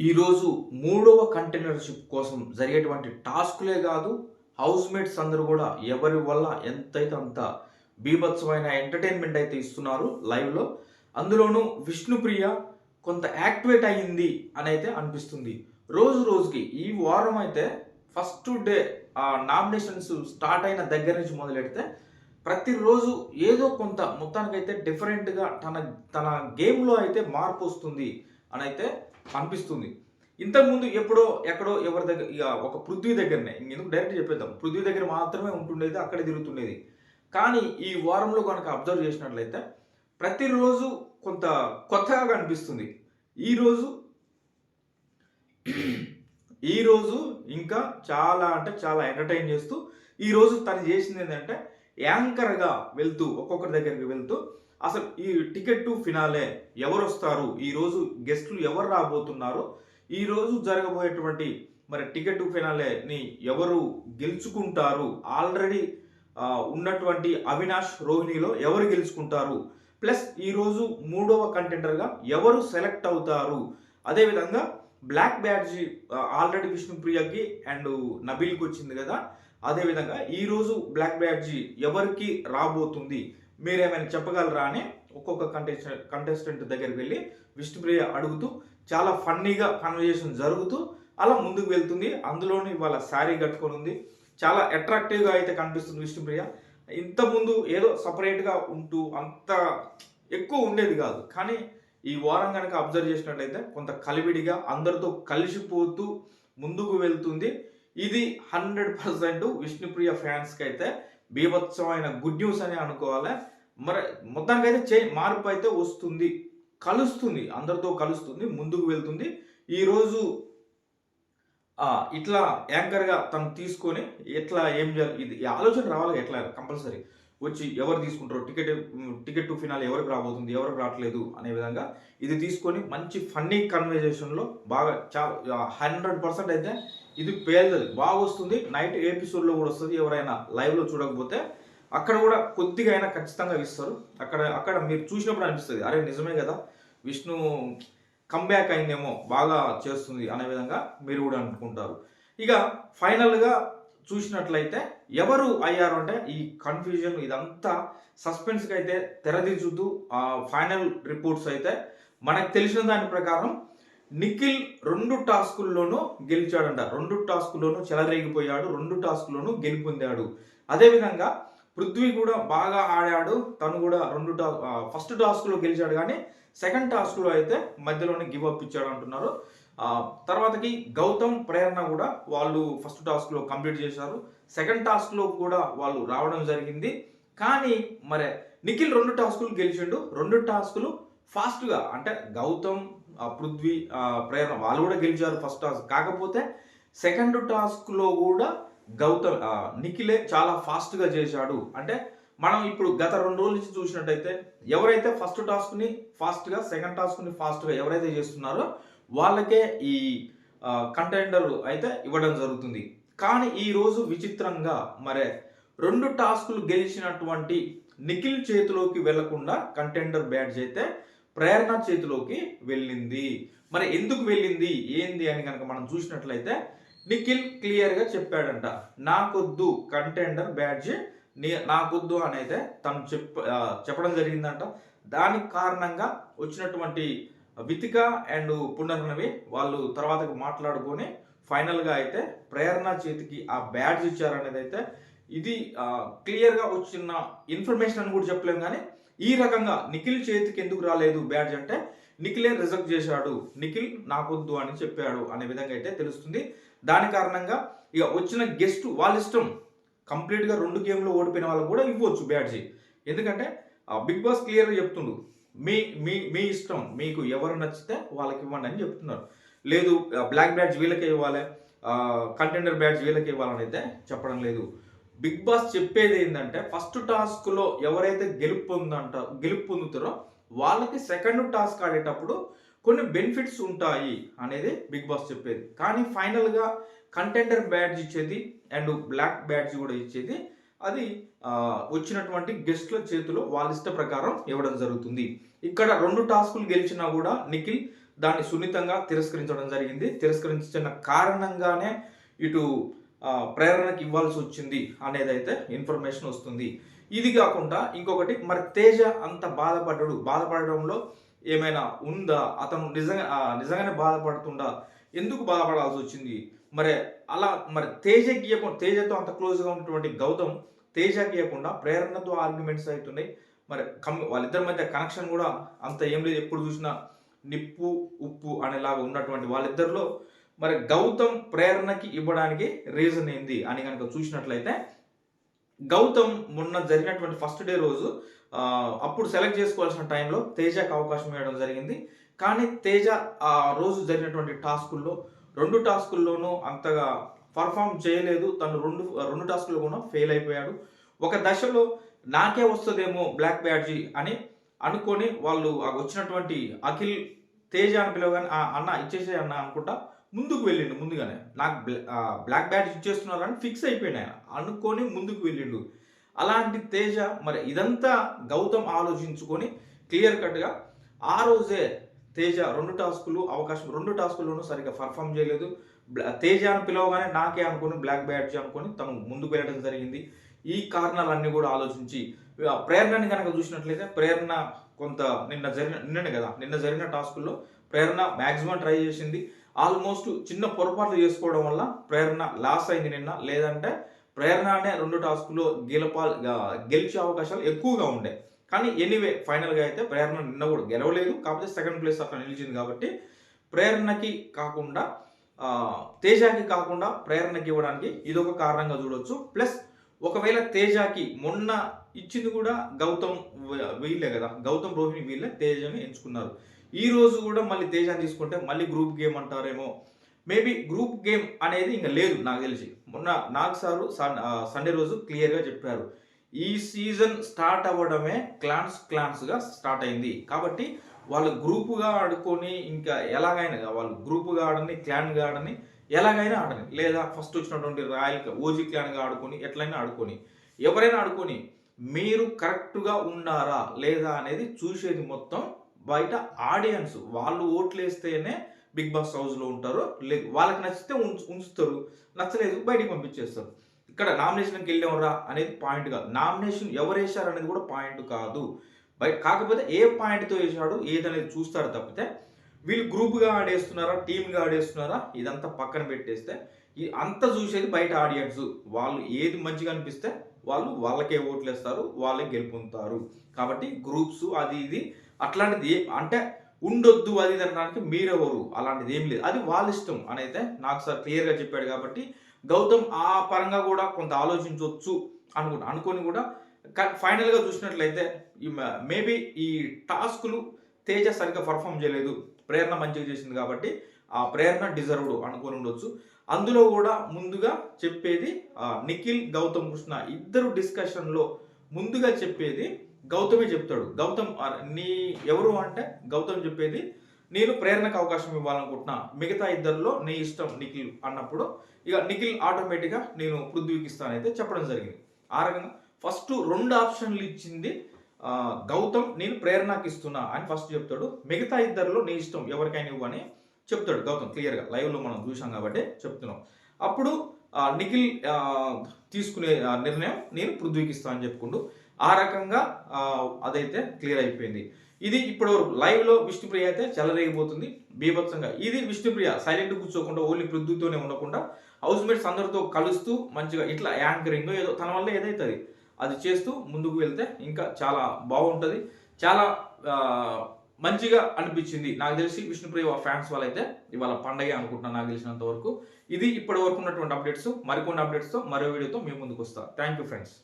ఈరోజు మూడవ కంటైనర్షిప్ కోసం జరిగేటువంటి టాస్క్లే కాదు హౌస్ మేట్స్ అందరూ కూడా ఎవరి వల్ల ఎంతైతే అంత బీభత్సమైన ఎంటర్టైన్మెంట్ అయితే ఇస్తున్నారు లైవ్లో అందులోనూ విష్ణుప్రియ కొంత యాక్టివేట్ అయ్యింది అని అయితే అనిపిస్తుంది. రోజు రోజుకి ఈ వారం అయితే ఫస్ట్ డే ఆ నామినేషన్స్ స్టార్ట్ అయిన దగ్గర నుంచి మొదలెడితే ప్రతిరోజు ఏదో కొంత మొత్తానికైతే డిఫరెంట్గా తన తన గేమ్లో అయితే మార్పు వస్తుంది అని అయితే అనిపిస్తుంది. ఇంతకుముందు ఎప్పుడో ఎక్కడో ఎవరి దగ్గర ఇక ఒక పృథ్వీ దగ్గరనే ఎందుకు డైరెక్ట్ చెప్పేద్దాం. పృథ్వీ దగ్గర మాత్రమే ఉంటుండేది అక్కడే తిరుగుతుండేది. కానీ ఈ వారంలో కనుక అబ్జర్వ్ చేసినట్లయితే ప్రతిరోజు కొంత కొత్తగా కనిపిస్తుంది ఈరోజు ఈరోజు ఇంకా చాలా అంటే చాలా ఎంటర్టైన్ చేస్తూ ఈరోజు తను చేసింది ఏంటంటే యాంకర్గా వెళ్తూ ఒక్కొక్కరి దగ్గరికి వెళ్తూ అసలు ఈ టికెట్ టు ఫినాలే ఎవరు వస్తారు ఈరోజు గెస్టులు ఎవరు రాబోతున్నారు? ఈరోజు జరగబోయేటువంటి మరి టికెట్ టు ఫినాలేని ఎవరు గెలుచుకుంటారు? ఆల్రెడీ ఉన్నటువంటి అవినాష్ రోహిణిలో ఎవరు గెలుచుకుంటారు? ప్లస్ ఈరోజు మూడవ కంటెండర్గా ఎవరు సెలెక్ట్ అవుతారు? అదేవిధంగా బ్లాక్ బ్యాడ్జీ ఆల్రెడీ విష్ణుప్రియకి అండ్ నబీల్కి వచ్చింది కదా అదేవిధంగా ఈరోజు బ్లాక్ బ్యాడ్జీ ఎవరికి రాబోతుంది? మీరేమైనా చెప్పగలరా అని ఒక్కొక్క కంటెస్టెంట్ కంటెస్టెంట్ దగ్గరికి వెళ్ళి విష్ణుప్రియ అడుగుతూ చాలా ఫన్నీగా కన్వర్జేషన్ జరుగుతూ అలా ముందుకు వెళ్తుంది. అందులోని వాళ్ళ శారీ కట్టుకొని ఉంది. చాలా అట్రాక్టివ్గా అయితే కనిపిస్తుంది విష్ణుప్రియ. ఇంతకుముందు ఏదో సపరేట్గా ఉంటూ అంత ఎక్కువ ఉండేది కాదు. కానీ ఈ వారం కనుక అబ్జర్వ్ చేసినట్లయితే కొంత కలివిడిగా అందరితో కలిసిపోతూ ముందుకు వెళ్తుంది. ఇది హండ్రెడ్ పర్సెంట్ విష్ణుప్రియ ఫ్యాన్స్కి అయితే బీభత్సమైన గుడ్ న్యూస్ అని అనుకోవాలి? మరి మొత్తానికైతే చే మార్పు అయితే వస్తుంది. కలుస్తుంది. అందరితో కలుస్తుంది. ముందుకు వెళ్తుంది. ఈరోజు ఇట్లా యాంకర్గా తను తీసుకొని ఎట్లా ఏం చేయాలి ఇది ఆలోచన రావాలి ఎట్లా కంపల్సరీ? వచ్చి ఎవరు తీసుకుంటారు? టికెట్ టికెట్ టు ఫినాల్ ఎవరికి రాబోతుంది? ఎవరికి రావట్లేదు? అనే విధంగా ఇది తీసుకొని మంచి ఫన్నీ కన్వర్జేషన్లో బాగా చాలా హండ్రెడ్ పర్సెంట్ అయితే ఇది పేదది బాగా వస్తుంది నైట్ ఎపిసోడ్లో కూడా వస్తుంది. ఎవరైనా లైవ్లో చూడకపోతే అక్కడ కూడా కొద్దిగా అయినా ఖచ్చితంగా ఇస్తారు. అక్కడ అక్కడ మీరు చూసినప్పుడు అనిపిస్తుంది. అరే నిజమే కదా. విష్ణు కంబ్యాక్ అయిందేమో బాగా చేస్తుంది అనే విధంగా మీరు కూడా అనుకుంటారు. ఇక ఫైనల్గా చూసినట్లయితే ఎవరు అయ్యారు అంటే ఈ కన్ఫ్యూజన్ ఇదంతా సస్పెన్స్కి అయితే తెరదించుతూ ఫైనల్ రిపోర్ట్స్ అయితే మనకు తెలిసిన దాని ప్రకారం నిఖిల్ రెండు టాస్కుల్లోనూ గెలిచాడంట. రెండు టాస్కుల్లోనూ చెలరేగిపోయాడు రెండు టాస్కుల్లోనూ గెలుపొందాడు. అదేవిధంగా పృథ్వీ కూడా బాగా ఆడాడు. తను కూడా రెండు టా ఫస్ట్ టాస్క్లో గెలిచాడు కానీ సెకండ్ టాస్క్లో అయితే మధ్యలోనే గివ్ అప్ ఇచ్చాడు అంటున్నారు. తర్వాతకి గౌతమ్ ప్రేరణ కూడా వాళ్ళు ఫస్ట్ టాస్క్లో కంప్లీట్ చేశారు. సెకండ్ టాస్క్లో కూడా వాళ్ళు రావడం జరిగింది. కానీ మరి నిఖిల్ రెండు టాస్కులు గెలిచిండు. రెండు టాస్కులు ఫాస్ట్గా అంటే గౌతమ్ పృథ్వీ ప్రేరణ వాళ్ళు కూడా గెలిచారు ఫస్ట్ టాస్క్. కాకపోతే సెకండ్ టాస్క్లో కూడా గౌతమ్ నిఖిలే చాలా ఫాస్ట్గా చేశాడు. అంటే మనం ఇప్పుడు గత రెండు రోజుల నుంచి చూసినట్టయితే ఎవరైతే ఫస్ట్ టాస్క్ని ఫాస్ట్గా సెకండ్ టాస్క్ని ఫాస్ట్గా ఎవరైతే చేస్తున్నారో వాళ్ళకే ఈ కంటెండర్ అయితే ఇవ్వడం జరుగుతుంది. కానీ ఈరోజు విచిత్రంగా మరే రెండు టాస్కులు గెలిచినటువంటి నిఖిల్ చేతిలోకి వెళ్ళకుండా కంటెండర్ బ్యాడ్జ్ అయితే ప్రేరణ చేతిలోకి వెళ్ళింది. మరి ఎందుకు వెళ్ళింది? ఏంది అని కనుక మనం చూసినట్లయితే నిఖిల్ క్లియర్గా చెప్పాడంట. నాకొద్దు కంటెండర్ బ్యాడ్జ్ నాకొద్దు అని అయితే తను చెప్ప చెప్పడం జరిగిందంట. దానికి కారణంగా వచ్చినటువంటి వితిక అండ్ పునర్నవి వాళ్ళు తర్వాత మాట్లాడుకొని ఫైనల్గా అయితే ప్రేరణ చేతికి ఆ బ్యాడ్జ్ ఇచ్చారనేది అయితే ఇది క్లియర్గా వచ్చిన ఇన్ఫర్మేషన్ అని కూడా చెప్పలేము కానీ ఈ రకంగా నిఖిల్ చేతికి ఎందుకు రాలేదు బ్యాడ్జ్ అంటే నిఖిలే రిజెక్ట్ చేశాడు. నిఖిల్ నాకొద్దు అని చెప్పాడు అనే విధంగా అయితే తెలుస్తుంది. దాని కారణంగా ఇక వచ్చిన గెస్ట్ వాళ్ళ ఇష్టం. కంప్లీట్గా రెండు గేమ్లో ఓడిపోయిన వాళ్ళకు కూడా ఇవ్వచ్చు బ్యాడ్జీ ఎందుకంటే బిగ్ బాస్ క్లియర్గా చెప్తుండు మీ మీ మీ ఇష్టం. మీకు ఎవరు నచ్చితే వాళ్ళకి ఇవ్వండి అని చెప్తున్నారు. లేదు బ్లాక్ బ్యాడ్జ్ వీళ్ళకే ఇవ్వాలి కంటెండర్ బ్యాడ్జ్ వీళ్ళకి ఇవ్వాలని అయితే చెప్పడం లేదు. బిగ్ బాస్ చెప్పేది ఏంటంటే ఫస్ట్ టాస్క్లో ఎవరైతే గెలుపు పొందంట గెలుపు పొందుతారో వాళ్ళకి సెకండ్ టాస్క్ ఆడేటప్పుడు కొన్ని బెనిఫిట్స్ ఉంటాయి అనేది బిగ్ బాస్ చెప్పేది. కానీ ఫైనల్గా కంటెండర్ బ్యాడ్జ్ ఇచ్చేది అండ్ బ్లాక్ బ్యాడ్జ్ కూడా ఇచ్చేది. అది వచ్చినటువంటి గెస్ట్ల చేతిలో వాళ్ళ ఇష్ట ప్రకారం ఇవ్వడం జరుగుతుంది. ఇక్కడ రెండు టాస్కులు గెలిచినా కూడా నిఖిల్ దాన్ని సున్నితంగా తిరస్కరించడం జరిగింది. తిరస్కరించిన కారణంగానే ఇటు ప్రేరణకి ఇవ్వాల్సి వచ్చింది అనేది అయితే ఇన్ఫర్మేషన్ వస్తుంది. ఇది కాకుండా ఇంకొకటి మరి తేజ అంత బాధపడ్డాడు బాధపడడంలో ఏమైనా ఉందా? అతను నిజంగా నిజంగానే బాధపడుతుందా? ఎందుకు బాధపడాల్సి వచ్చింది? మరి అలా మరి తేజ గీయకుండా తేజతో అంత క్లోజ్గా ఉన్నటువంటి గౌతమ్ తేజ గీయకుండా ప్రేరణతో ఆర్గ్యుమెంట్స్ అవుతున్నాయి. మరి కమ్ వాళ్ళిద్దరి మధ్య కనెక్షన్ కూడా అంత ఏం లేదు. ఎప్పుడు చూసినా నిప్పు ఉప్పు అనేలాగా ఉన్నటువంటి వాళ్ళిద్దరిలో మరి గౌతమ్ ప్రేరణకి ఇవ్వడానికి రీజన్ ఏంది అని కనుక చూసినట్లయితే గౌతమ్ మొన్న జరిగినటువంటి ఫస్ట్ డే రోజు అప్పుడు సెలెక్ట్ చేసుకోవాల్సిన టైంలో తేజకి అవకాశం ఇవ్వడం జరిగింది. కానీ తేజ ఆ రోజు జరిగినటువంటి టాస్కుల్లో రెండు టాస్కుల్లోనూ అంతగా పర్ఫామ్ చేయలేదు. తను రెండు రెండు టాస్కులు కూడా ఫెయిల్ అయిపోయాడు. ఒక దశలో నాకే వస్తుందేమో బ్లాక్ బ్యాడ్జీ అని అనుకొని వాళ్ళు వచ్చినటువంటి అఖిల్ తేజ అని పిలవగానే "ఆ, అన్న ఇచ్చేసే అన్న అనుకుంటా ముందుకు వెళ్ళిండు ముందుగానే. నాకు బ్లాక్ బ్యాడ్ బ్లాక్ బ్యాడ్జ్ ఇచ్చేస్తున్నారని ఫిక్స్ అయిపోయినా ఆయన అనుకొని ముందుకు వెళ్ళిండు. అలాంటి తేజ మరి ఇదంతా గౌతమ్ ఆలోచించుకొని క్లియర్ కట్గా ఆ రోజే తేజ రెండు టాస్కులు అవకాశం రెండు టాస్కుల్లోనూ సరిగ్గా పర్ఫామ్ చేయలేదు. తేజ అని పిలవగానే నాకే అనుకుని బ్లాక్ బ్యాడ్జ్ అనుకొని తను ముందుకు వెళ్ళడం జరిగింది. ఈ కారణాలన్నీ కూడా ఆలోచించి ఆ, ప్రేరణని కనుక చూసినట్లయితే ప్రేరణ కొంత నిన్న జరిగిన నిన్ననే కదా నిన్న జరిగిన టాస్కుల్లో ప్రేరణ మ్యాక్సిమం ట్రై చేసింది. ఆల్మోస్ట్ చిన్న పొరపాట్లు చేసుకోవడం వల్ల ప్రేరణ లాస్ అయింది నిన్న. లేదంటే ప్రేరణ అనే రెండు టాస్క్లో గెలపా గెలిచే అవకాశాలు ఎక్కువగా ఉండే. కానీ ఎనీవే ఫైనల్గా అయితే ప్రేరణ నిన్న కూడా గెలవలేదు. కాకపోతే సెకండ్ ప్లేస్ అక్కడ నిలిచింది కాబట్టి ప్రేరణకి కాకుండా తేజాకి కాకుండా ప్రేరణకి ఇవ్వడానికి ఇదొక కారణంగా చూడొచ్చు. ప్లస్ ఒకవేళ తేజాకి మొన్న ఇచ్చింది కూడా గౌతమ్ వీళ్ళే కదా. గౌతమ్ రోహిణి వీళ్ళే తేజని ఎంచుకున్నారు. ఈ రోజు కూడా మళ్ళీ తేజాన్ని తీసుకుంటే మళ్ళీ గ్రూప్ గేమ్ అంటారేమో. మేబీ గ్రూప్ గేమ్ అనేది ఇంకా లేదు నాకు తెలిసి. మొన్న నాగ్ సారు సన్- సండే రోజు క్లియర్గా చెప్పారు. ఈ సీజన్ స్టార్ట్ అవ్వడమే క్లాన్స్ క్లాన్స్గా స్టార్ట్ అయింది. కాబట్టి వాళ్ళు గ్రూపుగా ఆడుకొని ఇంకా ఎలాగైనా వాళ్ళు గ్రూపుగా ఆడని క్లాన్గా ఆడని ఎలాగైనా ఆడని లేదా ఫస్ట్ వచ్చినటువంటి రాయల్ ఓజీ క్లాన్గా ఆడుకొని ఎట్లయినా ఆడుకొని ఎవరైనా ఆడుకొని మీరు కరెక్ట్గా ఉన్నారా లేదా అనేది చూసేది మొత్తం బయట ఆడియన్స్ వాళ్ళు ఓట్లు వేస్తేనే బిగ్ బాస్ హౌస్లో ఉంటారు. లేదు వాళ్ళకి నచ్చితే ఉంచుతారు. నచ్చలేదు బయటికి పంపించేస్తారు. ఇక్కడ నామినేషన్కి వెళ్ళేవరా అనేది పాయింట్ కాదు. నామినేషన్ ఎవరు వేశారు అనేది కూడా పాయింట్ కాదు. బయట కాకపోతే ఏ పాయింట్తో వేశాడు ఏదనేది చూస్తారు తప్పితే వీళ్ళు గ్రూప్గా ఆడేస్తున్నారా టీమ్గా ఆడేస్తున్నారా ఇదంతా పక్కన పెట్టేస్తే ఈ అంత చూసేది బయట ఆడియన్స్. వాళ్ళు ఏది మంచిగా అనిపిస్తే వాళ్ళు వాళ్ళకే ఓట్లు వేస్తారు వాళ్ళే గెలుపొందుతారు. కాబట్టి గ్రూప్స్ అది ఇది అట్లాంటిది అంటే ఉండొద్దు అది అనడానికి మీరెవరు? అలాంటిది ఏం లేదు. అది వాళ్ళ ఇష్టం అని అయితే నాకు సార్ క్లియర్గా చెప్పాడు కాబట్టి గౌతమ్ ఆ పరంగా కూడా కొంత ఆలోచించవచ్చు అనుకుంటా. అనుకొని కూడా ఫైనల్గా చూసినట్లయితే ఈ మేబీ ఈ టాస్కులు తేజ సరిగ్గా పర్ఫామ్ చేయలేదు. ప్రేరణ మంచిగా చేసింది కాబట్టి ఆ ప్రేరణ డిజర్వ్డ్ అనుకొని ఉండొచ్చు. అందులో కూడా ముందుగా చెప్పేది నిఖిల్ గౌతమ్ కృష్ణ ఇద్దరు డిస్కషన్లో ముందుగా చెప్పేది గౌతమే చెప్తాడు. గౌతమ్ నీ ఎవరు అంటే గౌతమ్ చెప్పేది నేను ప్రేరణకు అవకాశం ఇవ్వాలనుకుంటున్నా. మిగతా ఇద్దరిలో నీ ఇష్టం నిఖిల్ అన్నప్పుడు ఇక నిఖిల్ ఆటోమేటిక్గా నేను పృథ్వీకి ఇస్తానైతే చెప్పడం జరిగింది. ఆ రకంగా ఫస్ట్ రెండు ఆప్షన్లు ఇచ్చింది గౌతమ్ నేను ప్రేరణకి ఇస్తున్నా అని ఫస్ట్ చెప్తాడు. మిగతా ఇద్దరిలో నీ ఇష్టం ఎవరికైనా ఇవ్వు అని చెప్తాడు గౌతమ్ క్లియర్గా. లైవ్లో మనం చూసాం కాబట్టి చెప్తున్నాం. అప్పుడు నిఖిల్ తీసుకునే నిర్ణయం నేను పృథ్వీకి అని చెప్పుకుంటూ ఆ రకంగా అదైతే క్లియర్ అయిపోయింది. ఇది ఇప్పుడు లైవ్లో విష్ణుప్రియ అయితే చెలరేగిపోతుంది బీభత్సంగా. ఇది విష్ణుప్రియ సైలెంట్ కూర్చోకుండా ఓన్లీ పృథ్వీతోనే ఉండకుండా హౌస్ మేట్స్ అందరితో కలుస్తూ మంచిగా ఇట్లా యాంకరింగ్ ఏదో తన వల్ల ఏదైతుంది అది చేస్తూ ముందుకు వెళ్తే ఇంకా చాలా బాగుంటుంది. చాలా మంచిగా అనిపించింది. నాకు తెలిసి విష్ణుప్రియ ఫ్యాన్స్ వాళ్ళైతే ఇవాళ పండగ అనుకుంటున్నాను నాకు తెలిసినంత వరకు. ఇది ఇప్పటి వరకు ఉన్నటువంటి అప్డేట్స్. మరికొన్ని అప్డేట్స్తో మరో వీడియోతో మేము ముందుకు వస్తాం థ్యాంక్ యూ ఫ్రెండ్స్.